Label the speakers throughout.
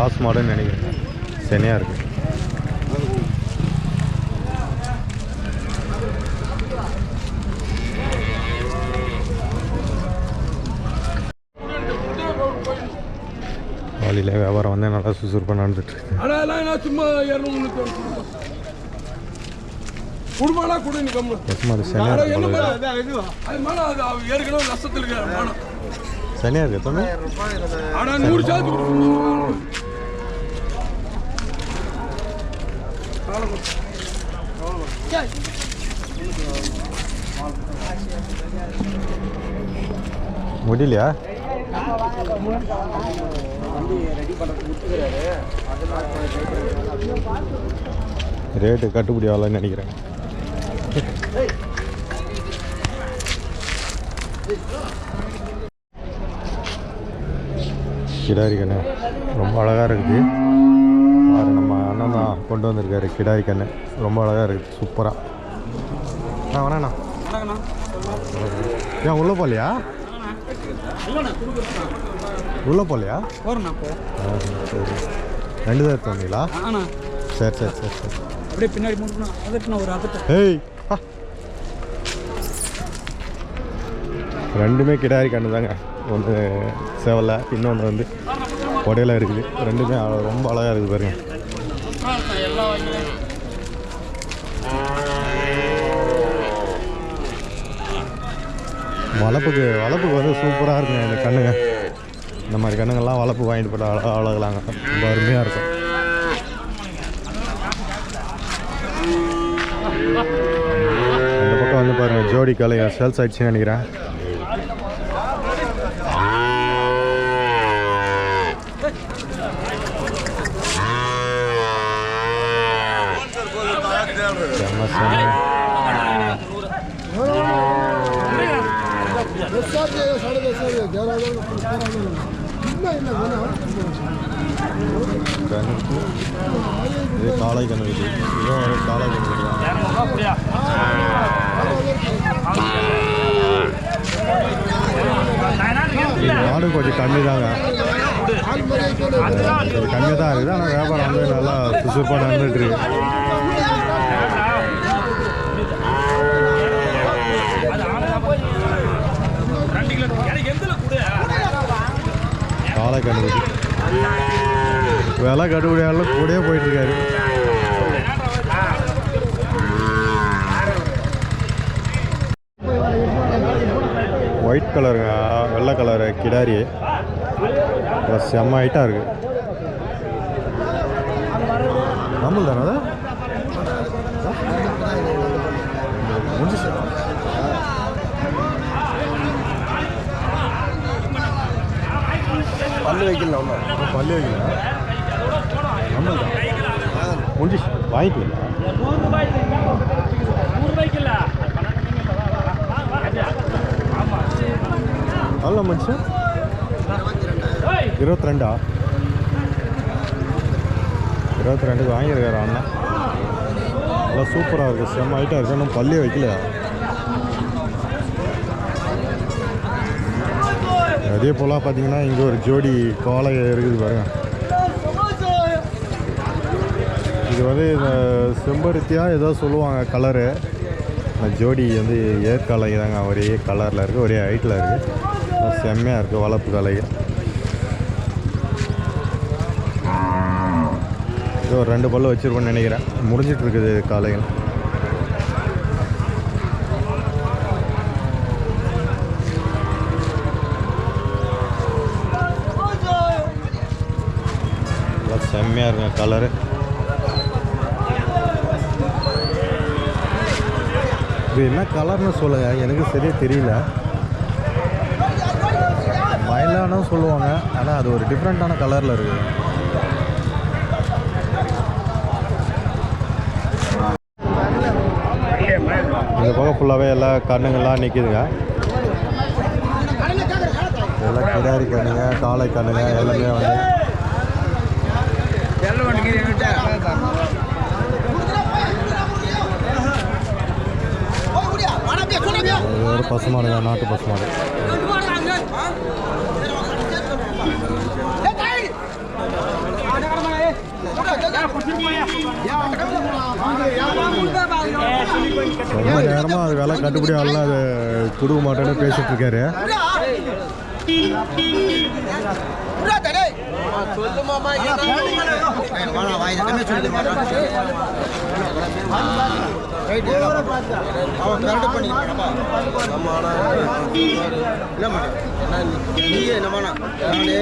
Speaker 1: Cross மாடுன்னு நினைக்கிறேன். செனையாக இருக்குது வாலியில் வியாபாரம் வந்து நல்லா சுறுசுறுப்பாக நடந்துட்டு இருக்கு.
Speaker 2: ஆனா எல்லாம் நான் சும்மா இரநூறு முந்நூற்றி குடும்பம்னா கொடு நீ கம்மு
Speaker 1: எஸ்மா அது செனையாக
Speaker 2: யாரோ
Speaker 1: இருக்கு
Speaker 2: என்ன
Speaker 1: போல
Speaker 2: மேல அது மேல அது அவ ஏற்கனவே நஷ்டத்தில் இருக்கிற மானம்
Speaker 1: செனையாக இருக்கு தம்பி
Speaker 2: ஆனா நூறு சாத்து
Speaker 1: இல்லையா ரேட்டு கட்டுப்படி ஆகலன்னு நினைக்கிறேன். கிடாரி கண்ணு ரொம்ப அழகாக இருக்குது பாரு நம்ம அண்ணன் தான் கொண்டு வந்திருக்காரு. கிடாரி கண்ணு ரொம்ப அழகாக இருக்குது சூப்பராக ஆ வேணாண்ணா ஏன் உள்ளே போகலையா? உள்ளே போகலையா?
Speaker 3: போ.
Speaker 1: சரி. ரெண்டு தான் எடுத்து வந்தீங்களா சரி சரி சரி சரி.
Speaker 3: அப்படியே பின்னாடி முடுக்கணும் ஒரு அதட்ட
Speaker 1: ஏய். ரெண்டுமே கிடாரி கண்ணு தாங்க. ஒன்று செவலை இன்னொன்று வந்து உடையில இருக்குது. ரெண்டுமே ரொம்ப அழகாக இருக்குது பாருங்க
Speaker 3: எல்லா வாங்கினேன்
Speaker 1: வளர்ப்புக்கு வளர்ப்புக்கு வந்து சூப்பராக இருக்குங்க இந்த கண்ணுங்க. இந்த மாதிரி கண்ணுங்கள்லாம் வளர்ப்பு வாங்கிட்டு போட்டு அழ அழகலாங்க. ரொம்ப அருமையாக இருக்கும். இந்த பக்கம் வந்து பாருங்கள் ஜோடி கலை சேல்ஸ் ஆயிடுச்சுன்னு நினைக்கிறேன். செம்ம செம்ம கணக்கு இது காளை கணக்கு இதுவும் ஒரு காளை கணக்கு தான் இது மாடு கொஞ்சம் கம்மி தாங்க கம்மி தான் இருக்குது ஆனால் வியாபாரம் வந்து நல்லா சுசுப்பாக நடந்துட்டு இருக்கு காலை கணக்கு விலை கட்டுப்படியாலும் கூடயே போயிட்டு இருக்காரு ஒயிட் கலருங்க வெள்ளை கலரு கிடாரி செம்ம ஹைட்டாக இருக்கு. நம்மள் தானே அது
Speaker 2: பல்லு வைக்கல
Speaker 1: ஒன்றும் பல்லு வைக்கல. நம்மள் தான் முடிஞ்சிச்சு வாங்கிக்கலாம் அவ்வளோ மனுஷன் இருபத்தி ரெண்டா இருபத்தி ரெண்டுக்கு வாங்கியிருக்காரு அண்ணன். நல்லா சூப்பராக இருக்குது செம்ம ஹைட்டாக இருக்குது இன்னும் பள்ளியே வைக்கலையா? அதே போல் பார்த்தீங்கன்னா இங்கே ஒரு ஜோடி கோலை இருக்குது பாருங்க. இது வந்து இந்த செம்பருத்தியாக ஏதோ சொல்லுவாங்க கலரு. இந்த ஜோடி வந்து ஏற்காலை தாங்க ஒரே கலரில் இருக்குது ஒரே ஹைட்டில் இருக்குது செம்மையாக இருக்குது வளர்ப்பு கலை. இது ஒரு ரெண்டு பல்லு வச்சுருப்பேன்னு நினைக்கிறேன். முடிஞ்சிட்ருக்குது இருக்குது காலைகள் நல்லா செம்மையாக இருக்குங்க கலரு இது என்ன கலர்னு சொல்லுங்க எனக்கு சரியாக தெரியல. மயிலானும் சொல்லுவாங்க ஆனால் அது ஒரு டிஃப்ரெண்ட்டான கலரில் இருக்குது இந்த பக்கம் ஃபுல்லாகவே எல்லா கண்ணுங்கள்லாம் நிற்கிதுங்க எல்லாம் கிடாரி கண்ணுங்க காளை கண்ணுங்க எல்லாமே வந்து பசுமாடு தான் நாட்டு பசுமாடு. ரொம்ப நேரமாக அது விலை கட்டுப்படி ஆகலாம் அது கொடுக்க மாட்டேன்னு பேசிட்டு இருக்காரு.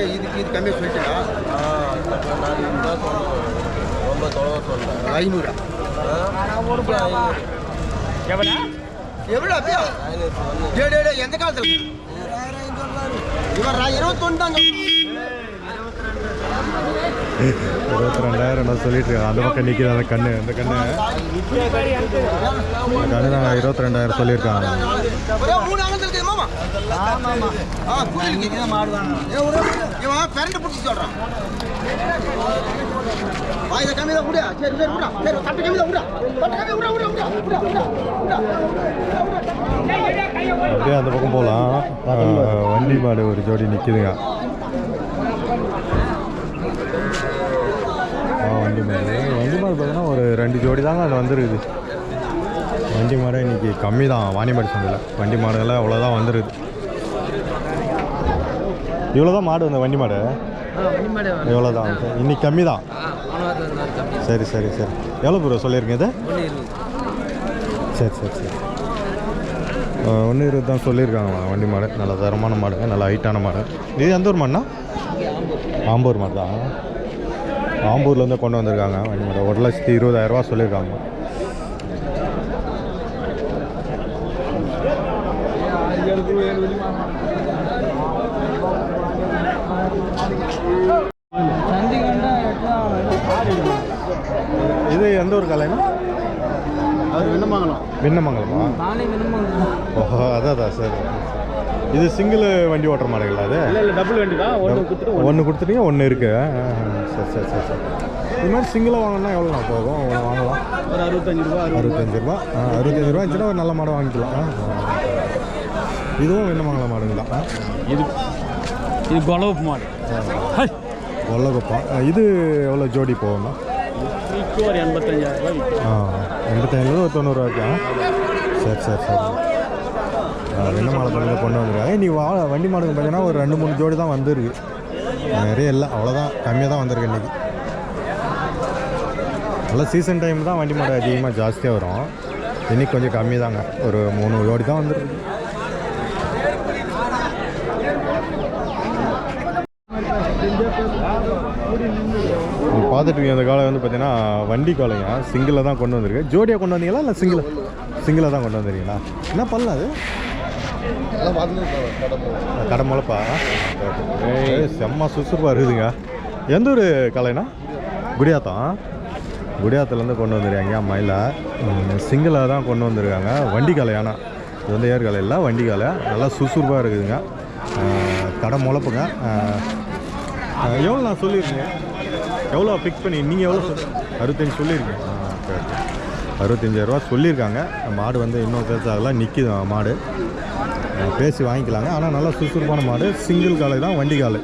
Speaker 4: இதுக்கு இது கம்மியாக சொல்லிட்டா ஐநூறு எவ்வளோ அப்படியா டே டே டே எந்த காலத்தில்? இவர் இருபத்தொன்னு
Speaker 1: இருபத்தி ரெண்டாயிரம் நான் சொல்லிட்டு இருக்கேன் அந்த பக்கம் நிற்கிது அந்த கண்ணு அந்த கண்ணு. கண்ணு நாங்கள் இருபத்தி ரெண்டாயிரம் சொல்லியிருக்காங்க
Speaker 4: ஆ கூலிக்கு இவன் பேரண்ட் பிடிச்சி சொல்கிறான் வா இதை கம்மி தான் விடு. சரி சரி விடா சரி தட்டு கம்மி தான் விடா தட்டு கம்மி விடா விடா விடா விடா விடா விடா
Speaker 1: அப்படியே அந்த பக்கம் போகலாம் வண்டி மாடு ஒரு ஜோடி நிற்கிதுங்க வண்டி மாடு. வண்டி மாடு பார்த்தீங்கன்னா ஒரு ரெண்டு ஜோடி தாங்க அது வந்துருக்குது. வண்டி மாடு இன்னைக்கு கம்மி தான் வாணிமாடு சந்தையில். வண்டி மாடுகள்லாம் அவ்வளோதான் வந்துருக்குது இவ்வளோ தான் மாடு வந்த வண்டி மாடு? எவ்வளோ தான் இன்னைக்கு கம்மி. தான் சரி சரி சரி. எவ்வளோ ப்ரோ சொல்லியிருக்கீங்க இது? சரி சரி சரி. ஒன்று இருபது தான் சொல்லியிருக்காங்க வண்டி மாடு? நல்ல தரமான மாடுங்க நல்ல ஹைட்டான மாடு. இது எந்த ஊர் மாடுனா ஆம்பூர் மாடு தான் ஆம்பூர்லேருந்து கொண்டு வந்திருக்காங்க வண்டி மாடு. ஒரு லட்சத்தி இருபதாயிரரூவா சொல்லியிருக்காங்க. இது எந்த ஊர் கலைனா?
Speaker 4: அவர் விண்ணமாங்கலாம்.
Speaker 1: ஓஹோ அதான் அதான் சரி இது சிங்கிள் வண்டி ஓட்டுற மாடுங்களா அது?
Speaker 3: இல்லை இல்லை டபுள் வண்டி தான் ஒன்று கொடுத்துட்டு
Speaker 1: ஒன்று கொடுத்துட்டீங்க ஒன்று இருக்கு சரி சரி சரி சரி. இது மாதிரி சிங்கிளாக வாங்கினா எவ்வளோ நான் போகும்? ஒன்று வாங்கலாம்.
Speaker 3: ஒரு அறுபத்தஞ்சு ரூபா
Speaker 1: அறுபத்தஞ்சு ரூபா? ஆ, அறுபத்தஞ்சு ரூபா இருந்துச்சுன்னா ஒரு நல்ல மாடு வாங்கிக்கலாம். இதுவும் விண்ணமங்கல மாடுங்களா?
Speaker 3: இது இது கொலவு மாடு.
Speaker 1: ஒல்லகுப்பம் ஆ, இது எவ்வளோ ஜோடி போகும்னா
Speaker 3: ஒரு எண்பத்தஞ்சாயிரம்
Speaker 1: ஆ ஒரு ஆ சரி சரி சரி. வெண்ணமாலத்துலேருந்து கொண்டு வந்துருக்காங்க நீ வா வண்டி மாடுங்க பார்த்தீங்கன்னா ஒரு ரெண்டு மூணு ஜோடி தான் வந்திருக்கு. நிறைய இல்லை அவ்வளோதான். கம்மியாக தான் வந்திருக்கு இன்னைக்கு. நல்ல சீசன் டைம் தான் வண்டி மாடு அதிகமாக ஜாஸ்தியாக வரும். இன்னைக்கு கொஞ்சம் கம்மி தாங்க ஒரு மூணு ஜோடி தான் வந்திருக்கு நீ பார்த்துட்டு அந்த காலை வந்து பார்த்தீங்கன்னா வண்டி காலைங்க சிங்கிளில் தான் கொண்டு வந்திருக்கு ஜோடியாக கொண்டு வந்தீங்களா? இல்லை சிங்கிள் சிங்கிளாக தான் கொண்டு வந்திருக்கீங்களா என்ன பண்ணல அது? கடை முளைப்பா ஏய் செம்ம சுசுறுப்பாக இருக்குதுங்க. எந்த ஒரு கலைனா? குடியாத்தம். குடியாத்துலேருந்து கொண்டு வந்துருக்காங்க மயில. சிங்கிளாக தான் கொண்டு வந்திருக்காங்க. வண்டி காலை ஆனால் இது வந்து ஏர் காலை இல்லை வண்டி காலை. நல்லா சுசுறுப்பாக இருக்குதுங்க. கடை முளைப்புங்க எவ்வளோ நான் சொல்லியிருக்கீங்க? எவ்வளோ ஃபிக்ஸ் பண்ணி நீங்கள் எவ்வளோ அறுபத்தஞ்சு. சொல்லியிருக்கீங்க ஆ, சரி. அறுபத்தஞ்சாயிரரூவா சொல்லியிருக்காங்க மாடு வந்து இன்னும் பேசாகலாம் நிற்கிது மாடு. பேசி வாங்கிக்கலாங்க. ஆனால் நல்லா சுறுசுறுப்பான மாடு. சிங்கிள் காலை தான் வண்டி காலை.